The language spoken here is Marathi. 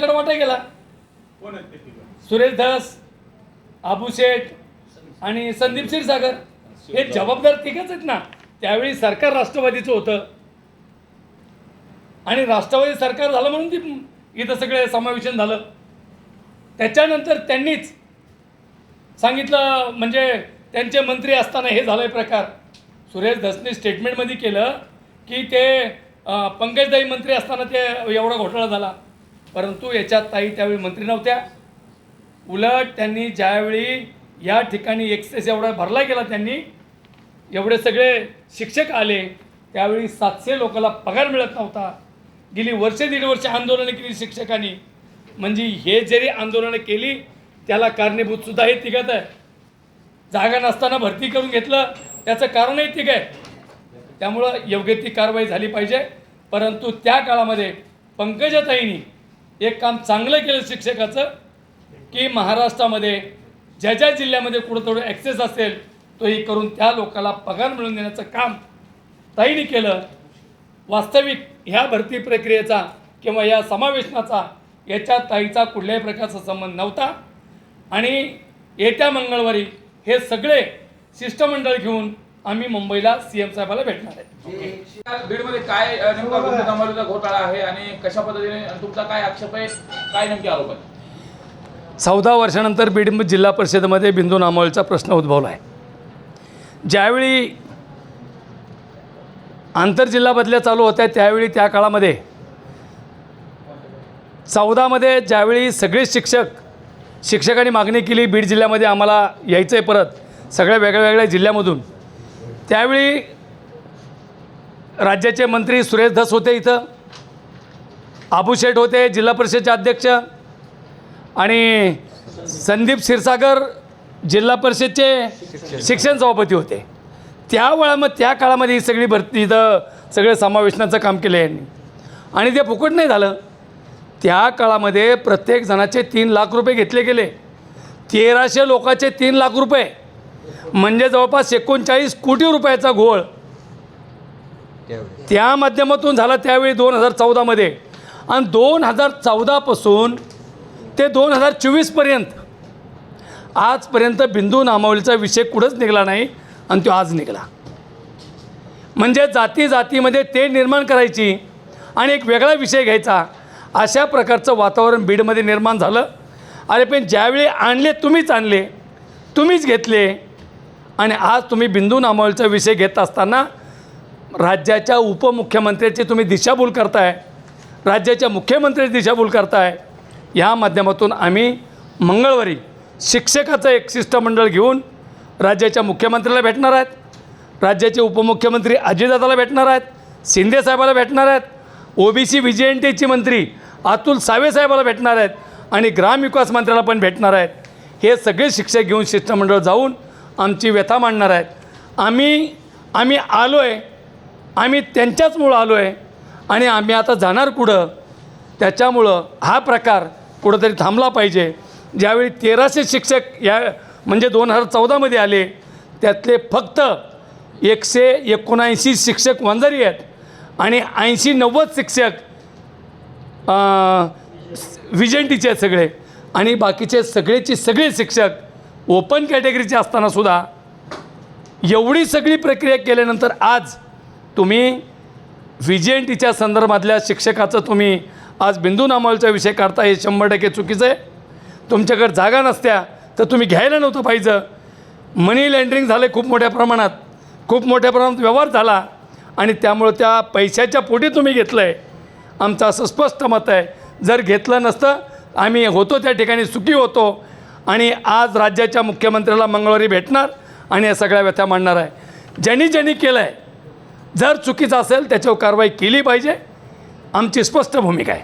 कडवाटा गेला कोण आहेत ते तिघं? सुरेश धस आबू शेठ आणि संदीप क्षीरसागर. हे जबाबदार तिघच आहेत ना. त्यावेळी सरकार राष्ट्रवादीचं होतं. आणि राष्ट्रवादी सरकार झालं म्हणून ती इथं सगळे समावेशन झालं. त्याच्यानंतर त्यांनीच सांगितलं म्हणजे त्यांचे मंत्री असताना हे झालं प्रकार. सुरेश धसने स्टेटमेंटमध्ये केलं की ते पंकजदाई मंत्री असताना ते एवढा घोटाळा झाला. परंतु याच्यात ताई त्यावेळी मंत्री नव्हत्या. उलट त्यांनी ज्यावेळी या ठिकाणी एक्सेस एवढा भरला गेला त्यांनी एवढे सगळे शिक्षक आले त्यावेळी सातशे लोकांना पगार मिळत नव्हता. गेली वर्षे दीड वर्ष आंदोलनं केली शिक्षकांनी. म्हणजे हे जरी आंदोलनं केली त्याला कारणीभूतसुद्धा हे तिघत आहे जागा नसताना भरती करून घेतलं त्याचं कारणही तिघ आहे. त्यामुळं योग्य ती कारवाई झाली पाहिजे. परंतु त्या काळामध्ये पंकजाताईंनी एक काम चांगलं केलं शिक्षकाचं की महाराष्ट्रामध्ये ज्या ज्या जिल्ह्यामध्ये कुठं थोडं ॲक्सेस असेल तोही करून त्या लोकांना पगार मिळवून देण्याचं काम ताईने केलं. वास्तविक ह्या भरती प्रक्रियेचा किंवा या समावेशनाचा याच्या ताईचा कुठल्याही प्रकारचा संबंध नव्हता. आणि येत्या मंगळवारी हे सगळे शिष्टमंडळ घेऊन आम्ही मुंबईला सी एम साहेबाला भेटणार आहे. बीडमध्ये काय नेमका कमालीचा घोटाळा आहे आणि कशा पद्धतीने तुमचा काय आक्षेप आहे काय नेमके आरोप आहे चौदा वर्षानंतर बीड जिल्हा परिषदेमध्ये बिंदू नामावलीचा प्रश्न उद्भवला आहे. ज्यावेळी आंतरजिल्हा बदल्या चालू होत्या त्यावेळी त्या काळामध्ये चौदामध्ये ज्यावेळी सगळे शिक्षक शिक्षकांनी मागणी केली बीड जिल्ह्यामध्ये आम्हाला यायचं आहे परत सगळ्या वेगळ्या वेगळ्या जिल्ह्यामधून त्यावेळी राज्याचे मंत्री सुरेश धस होते इथं आबूशेठ होते जिल्हा परिषदचे अध्यक्ष आणि संदीप क्षीरसागर जिल्हा परिषदचे शिक्षण सभापती होते. त्या वेळा मग त्या काळामध्ये ही सगळी भरती इथं सगळे समावेशनाचं काम केलं यांनी. आणि ते फुकट नाही झालं. त्या काळामध्ये प्रत्येक जणाचे तीन लाख रुपये घेतले गेले. तेराशे लोकाचे तीन लाख रुपये. म्हणजे जवळपास एकोणचाळीस कोटी रुपयाचा घोळ. त्या माध्यमातून झाला त्यावेळी दोन हजार चौदामध्ये आणि दोन हजार चौदापासून ते दोन हजार चोवीसपर्यंत आजपर्यंत बिंदू नामावलीचा विषय कुठंच निघाला नाही आणि तो आज निघाला. म्हणजे जाती जातीमध्ये ते निर्माण करायची आणि एक वेगळा विषय घ्यायचा. अशा प्रकारचं वातावरण बीडमध्ये निर्माण झालं. अरे पण ज्यावेळी आणले तुम्हीच आणले. तुम्हीच घेतले. आणि आज तुम्ही बिंदू नामोलचा विषय घेत असताना राज्याच्या उपमुख्यमंत्र्याची तुम्ही दिशाभूल करताय राज्याच्या मुख्यमंत्र्याची दिशाभूल करताय ह्या माध्यमातून आम्ही मंगळवारी शिक्षकाचं एक शिष्टमंडळ घेऊन राज्याच्या मुख्यमंत्र्याला भेटणार आहेत राज्याचे उपमुख्यमंत्री अजितदादाला भेटणार आहेत शिंदे साहेबाला भेटणार आहेत ओबीसी व्ही जे एन टीची मंत्री अतुल सावे साहेबाला भेटणार आहेत आणि ग्रामविकास मंत्र्याला पण भेटणार आहेत. हे सगळे शिक्षक घेऊन शिष्टमंडळ जाऊन आमची व्यथा मांडणार आहेत. आम्ही आम्ही आलो आहे आम्ही त्यांच्याचमुळं आलो आहे आणि आम्ही आता जाणार कुठं? त्याच्यामुळं हा प्रकार कुठंतरी थांबला पाहिजे. ज्यावेळी तेराशे शिक्षक या म्हणजे दोन हजार चौदामध्ये आले त्यातले फक्त एकशे एकोणऐंशी शिक्षक वंजारी आहेत आणि ऐंशी नव्वद शिक्षक विजेंटीचे आहेत सगळे. आणि बाकीचे सगळेचे सगळे शिक्षक ओपन कॅटेगरीचे असतानासुद्धा एवढी सगळी प्रक्रिया केल्यानंतर आज तुम्ही व्ही एन टीच्या संदर्भातल्या शिक्षकाचं तुम्ही आज बिंदू नामावलीचा विषय काढता हे शंभर टक्के चुकीचं आहे. तुमच्याकडे जागा नसत्या तर तुम्ही घ्यायला नव्हतं पाहिजे. मनी लँड्रिंग झाले खूप मोठ्या प्रमाणात. खूप मोठ्या प्रमाणात व्यवहार झाला आणि त्यामुळं त्या पैशाच्या पोटी तुम्ही घेतलं आहे आमचं असं स्पष्ट मत आहे. जर घेतलं नसतं आम्ही होतो त्या ठिकाणी सुखी होतो. आणि आज राज्याच्या मुख्यमंत्र्याला मंगळवारी भेटणार आणि या सगळ्या व्यथा मांडणार आहे. ज्यांनी ज्यांनी केलं आहे जर चुकीचं असेल त्याच्यावर कारवाई केली पाहिजे. आमची स्पष्ट भूमिका आहे.